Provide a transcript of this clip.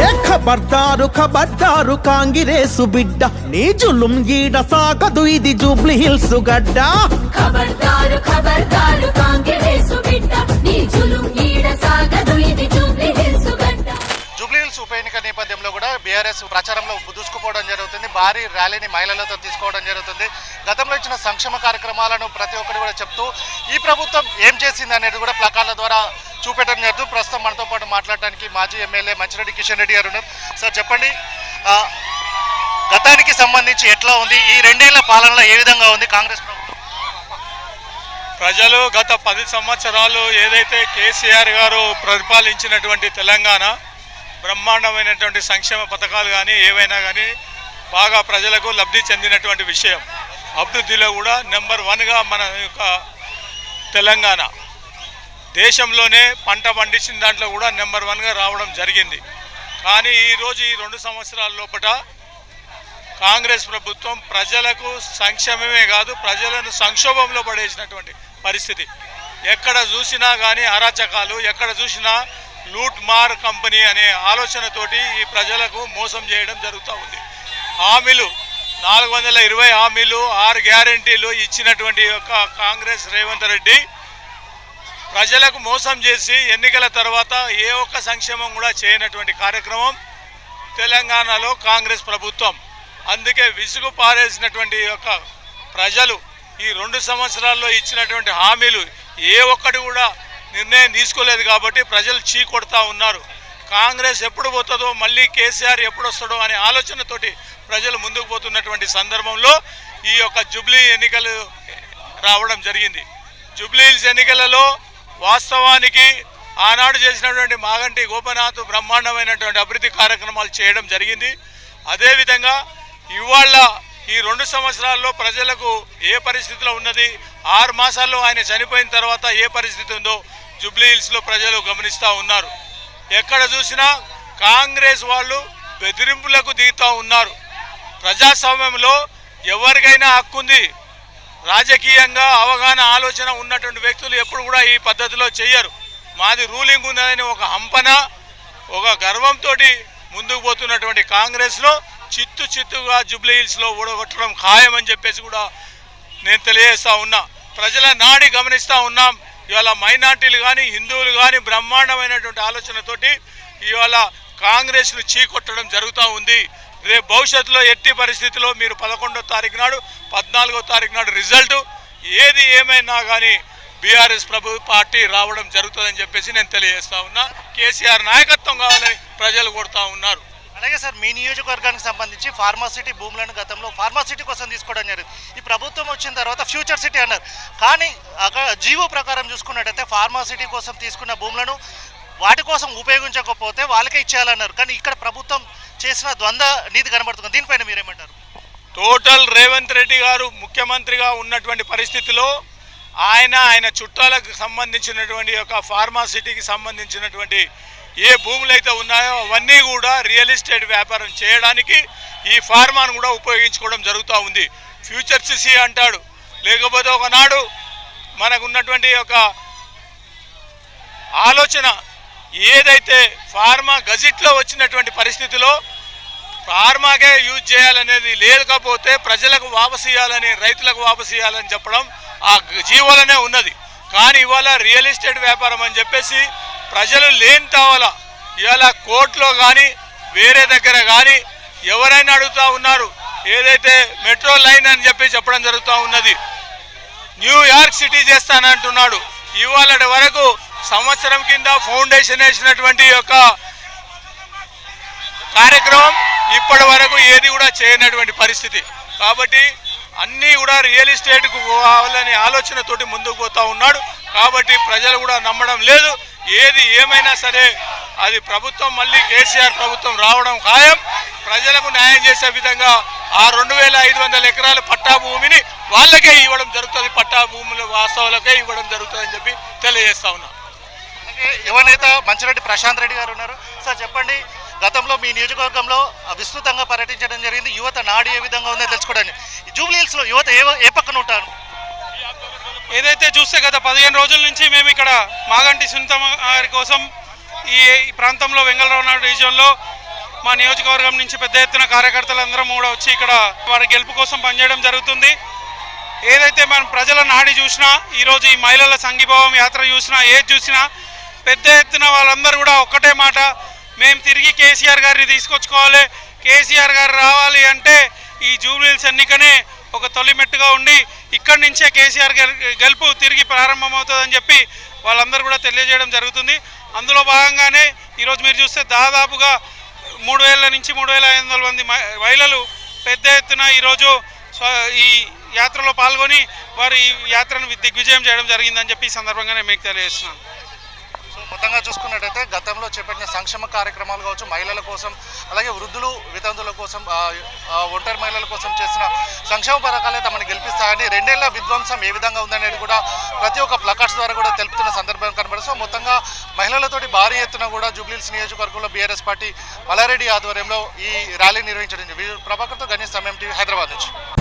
ఏ ఖబర్దారు ఖబర్దారు కాంగిరేసు బిడ్డ నీ జులుం గీడ సాగదు ఇది జూబ్లీ హిల్స్ గడ్డ. ఖబర్దారు ఖబర్దారు కాంగ్రెసు బిడ్డ నీ జులుం ఈడ సాగదు ఇది జూబ్లీ హిల్స్ గడ్డ. జూబ్లీహిల్స్ ఉప ఎన్నిక నేపథ్యంలో కూడా బీఆర్ఎస్ ప్రచారంలో దూసుకుపోవడం జరుగుతుంది భారీ ర్యాలీని మహిళలతో తీసుకోవడం జరుగుతుంది. గతంలో ఇచ్చిన సంక్షేమ కార్యక్రమాలను ప్రతి ఒక్కరు కూడా చెప్తూ ఈ ప్రభుత్వం ఏం చేసింది అనేది కూడా ప్లకార్ల ద్వారా చూపెట్టడం జరుగుతుంది ప్రస్తుతం మనతో పాటు మాట్లాడడానికి మాజీ ఎమ్మెల్యే మంచిరెడ్డి కిషన్ రెడ్డి గారు ఉన్నారు. సార్ చెప్పండి గతానికి సంబంధించి ఎట్లా ఉంది? ఈ రెండేళ్ళ పాలనలో ఏ విధంగా ఉంది కాంగ్రెస్ ప్రభుత్వం? ప్రజలు గత పది సంవత్సరాలు ఏదైతే కేసీఆర్ గారు ప్రతిపాలించినటువంటి తెలంగాణ బ్రహ్మాండమైనటువంటి సంక్షేమ పథకాలు కానీ ఏవైనా కానీ బాగా ప్రజలకు లబ్ధి చెందినటువంటి విషయం. అభివృద్ధిలో కూడా నెంబర్ వన్గా మన యొక్క తెలంగాణ. దేశంలోనే పంట పండించిన దాంట్లో కూడా నెంబర్ వన్గా రావడం జరిగింది. కానీ ఈరోజు ఈ రెండు సంవత్సరాల లోపల కాంగ్రెస్ ప్రభుత్వం ప్రజలకు సంక్షేమమే కాదు ప్రజలను సంక్షోభంలో పడేసినటువంటి పరిస్థితి. ఎక్కడ చూసినా కానీ అరాచకాలు ఎక్కడ చూసినా లూట్ మార్ కంపెనీ అనే ఆలోచనతోటి ఈ ప్రజలకు మోసం చేయడం జరుగుతూ ఉంది. హామీలు నాలుగు వందల ఇరవై హామీలు ఆరు గ్యారంటీలు ఇచ్చినటువంటి యొక్క కాంగ్రెస్ రేవంత్ రెడ్డి ప్రజలకు మోసం చేసి ఎన్నికల తర్వాత ఏ ఒక్క సంక్షేమం కూడా చేయనటువంటి కార్యక్రమం తెలంగాణలో కాంగ్రెస్ ప్రభుత్వం. అందుకే విసుగు పారేసినటువంటి యొక్క ప్రజలు ఈ రెండు సంవత్సరాల్లో ఇచ్చినటువంటి హామీలు ఏ ఒక్కటి కూడా నిర్ణయం తీసుకోలేదు కాబట్టి ప్రజలు చీకొడతా ఉన్నారు. కాంగ్రెస్ ఎప్పుడు పోతుందో మళ్ళీ కేసీఆర్ ఎప్పుడు వస్తాడో అనే ఆలోచనతోటి ప్రజలు ముందుకు పోతున్నటువంటి సందర్భంలో ఈ యొక్క జుబ్లీ ఎన్నికలు రావడం జరిగింది. జుబ్లీ ఎన్నికలలో వాస్తవానికి ఆనాడు చేసినటువంటి మాగంటి గోపనాథ్ బ్రహ్మాండమైనటువంటి అభివృద్ధి కార్యక్రమాలు చేయడం జరిగింది. అదేవిధంగా ఇవాళ ఈ రెండు సంవత్సరాల్లో ప్రజలకు ఏ పరిస్థితిలో ఉన్నది ఆరు మాసాల్లో ఆయన చనిపోయిన తర్వాత ఏ పరిస్థితి ఉందో జుబ్లీ హిల్స్లో ప్రజలు గమనిస్తూ ఉన్నారు. ఎక్కడ చూసినా కాంగ్రెస్ వాళ్ళు బెదిరింపులకు దిగుతూ ఉన్నారు. ప్రజాస్వామ్యంలో ఎవరికైనా హక్కుంది రాజకీయంగా అవగాహన ఆలోచన ఉన్నటువంటి వ్యక్తులు ఎప్పుడు కూడా ఈ పద్ధతిలో చెయ్యరు. మాది రూలింగ్ ఉన్నదని ఒక హంపన ఒక గర్వంతో ముందుకు పోతున్నటువంటి కాంగ్రెస్లో చిత్తు చిత్తుగా జుబ్లీ హిల్స్లో ఓడగొట్టడం ఖాయమని చెప్పేసి కూడా నేను తెలియజేస్తూ ఉన్నా. ప్రజల నాడి గమనిస్తూ ఉన్నాం. ఇవాళ మైనార్టీలు కానీ హిందువులు కానీ బ్రహ్మాండమైనటువంటి ఆలోచనతోటి ఇవాళ కాంగ్రెస్ను చీకొట్టడం జరుగుతూ ఉంది. రేపు భవిష్యత్తులో ఎట్టి పరిస్థితిలో మీరు పదకొండో తారీఖు నాడు పద్నాలుగో తారీఖు నాడు రిజల్ట్ ఏది ఏమైనా కానీ బీఆర్ఎస్ ప్రభు పార్టీ రావడం జరుగుతుందని చెప్పేసి నేను తెలియజేస్తా ఉన్నా. కేసీఆర్ నాయకత్వం కావాలని ప్రజలు కొడతా ఉన్నారు. అలాగే సార్ మీ నియోజకవర్గానికి సంబంధించి ఫార్మాసిటీ భూములను గతంలో ఫార్మాసిటీ కోసం తీసుకోవడం జరిగింది. ఈ ప్రభుత్వం వచ్చిన తర్వాత ఫ్యూచర్ సిటీ అన్నారు. కానీ అక్కడ జీవో ప్రకారం చూసుకున్నట్టయితే ఫార్మాసిటీ కోసం తీసుకున్న భూములను వాటి కోసం ఉపయోగించకపోతే వాళ్ళకే ఇచ్చేయాలన్నారు. కానీ ఇక్కడ ప్రభుత్వం చేసిన ద్వంద్వ నీతి కనబడుతుంది. దీనిపైన మీరేమంటారు? టోటల్ రేవంత్ రెడ్డి గారు ముఖ్యమంత్రిగా ఉన్నటువంటి పరిస్థితిలో ఆయన ఆయన చుట్టాలకు సంబంధించినటువంటి యొక్క ఫార్మాసిటీకి సంబంధించినటువంటి ఏ భూములు అయితే ఉన్నాయో అవన్నీ కూడా రియల్ ఎస్టేట్ వ్యాపారం చేయడానికి ఈ ఫార్మాను కూడా ఉపయోగించుకోవడం జరుగుతూ ఉంది. ఫ్యూచర్ సిసి అంటాడు. లేకపోతే ఒకనాడు మనకు ఉన్నటువంటి ఒక ఆలోచన ఏదైతే ఫార్మా గజిట్లో వచ్చినటువంటి పరిస్థితిలో ఫార్మాకే యూజ్ చేయాలనేది లేకపోతే ప్రజలకు వాపసు ఇవ్వాలని రైతులకు వాపసు ఇవ్వాలని చెప్పడం ఆ జీవోలనే ఉన్నది. కానీ ఇవాళ రియల్ ఎస్టేట్ వ్యాపారం అని చెప్పేసి ప్రజలు లేని తావాల ఇవాళ కోర్టులో కానీ వేరే దగ్గర కానీ ఎవరైనా అడుగుతూ ఉన్నారు. ఏదైతే మెట్రో లైన్ అని చెప్పి చెప్పడం జరుగుతూ ఉన్నది. న్యూయార్క్ సిటీ చేస్తానంటున్నాడు. ఇవాళ వరకు సంవత్సరం కింద ఫౌండేషన్ వేసినటువంటి యొక్క కార్యక్రమం ఇప్పటి వరకు ఏది కూడా చేయనటువంటి పరిస్థితి. కాబట్టి అన్నీ కూడా రియల్ ఎస్టేట్కు కావాలనే ఆలోచనతోటి ముందుకు పోతా ఉన్నాడు. కాబట్టి ప్రజలు కూడా నమ్మడం లేదు. ఏది ఏమైనా సరే అది ప్రభుత్వం మళ్ళీ కేసీఆర్ ప్రభుత్వం రావడం ఖాయం. ప్రజలకు న్యాయం చేసే విధంగా ఆ రెండు వేల ఐదు వందల ఎకరాల పట్టా భూమిని వాళ్ళకే ఇవ్వడం జరుగుతుంది. పట్టా భూముల వాస్తవాలకే ఇవ్వడం జరుగుతుందని చెప్పి తెలియజేస్తా ఉన్నాం. యువనేత మంచిరెడ్డి ప్రశాంత్ రెడ్డి గారు ఉన్నారు సార్ చెప్పండి గతంలో మీ నియోజకవర్గంలో విస్తృతంగా పర్యటించడం జరిగింది. యువత నాడు ఏ విధంగా ఉందో తెలుసుకోవడానికి. జూబ్లీహిల్స్లో యువత ఏ ఏ పక్కన ఉంటారు? ఏదైతే చూస్తే గత పదిహేను రోజుల నుంచి మేము ఇక్కడ మాగంటి సునీతమ్మ గారి కోసం ఈ ఈ ప్రాంతంలో వెంగళరావు నాయుడు రీజియన్లో మా నియోజకవర్గం నుంచి పెద్ద ఎత్తున కార్యకర్తలందరం కూడా వచ్చి ఇక్కడ వారి గెలుపు కోసం పనిచేయడం జరుగుతుంది. ఏదైతే మనం ప్రజల నాడి చూసినా ఈరోజు ఈ మహిళల సంఘీభావం యాత్ర చూసినా ఏది చూసినా పెద్ద ఎత్తున వాళ్ళందరూ కూడా ఒక్కటే మాట. మేము తిరిగి కేసీఆర్ గారిని తీసుకొచ్చుకోవాలి. కేసీఆర్ గారు రావాలి అంటే ఈ జూబ్లీల్స్ ఎన్నికనే ఒక తొలి మెట్టుగా ఉండి ఇక్కడి నుంచే కేసీఆర్ గారి గెలుపు తిరిగి ప్రారంభమవుతుందని చెప్పి వాళ్ళందరూ కూడా తెలియజేయడం జరుగుతుంది. అందులో భాగంగానే ఈరోజు మీరు చూస్తే దాదాపుగా మూడు వేల నుంచి మూడు వేల ఐదు వందల మంది మహిళలు పెద్ద ఎత్తున ఈరోజు ఈ యాత్రలో పాల్గొని వారు ఈ యాత్రను దిగ్విజయం చేయడం జరిగిందని చెప్పి ఈ సందర్భంగా నేను మీకు తెలియజేస్తున్నాను. మొత్తంగా చూసుకున్నట్టయితే గతంలో చేపట్టిన సంక్షేమ కార్యక్రమాలు కావచ్చు మహిళల కోసం అలాగే వృద్ధులు వితంతుల కోసం ఒంటరి మహిళల కోసం చేసిన సంక్షేమ పథకాలే తమని గెలిపిస్తాయని రెండేళ్ళ విధ్వంసం ఏ విధంగా ఉందనేది కూడా ప్రతి ఒక్క ప్లకార్డ్స్ ద్వారా కూడా తెలుపుతున్న సందర్భం కనబడుతుంది. సో మొత్తంగా మహిళలతోటి భారీ ఎత్తున కూడా జూబ్లీల్స్ నియోజకవర్గంలో బీఆర్ఎస్ పార్టీ మల్లారెడ్డి ఆధ్వర్యంలో ఈ ర్యాలీ నిర్వహించడం ప్రభాకర్తో గణేష్ సమయం టీవీ హైదరాబాద్ నుంచి.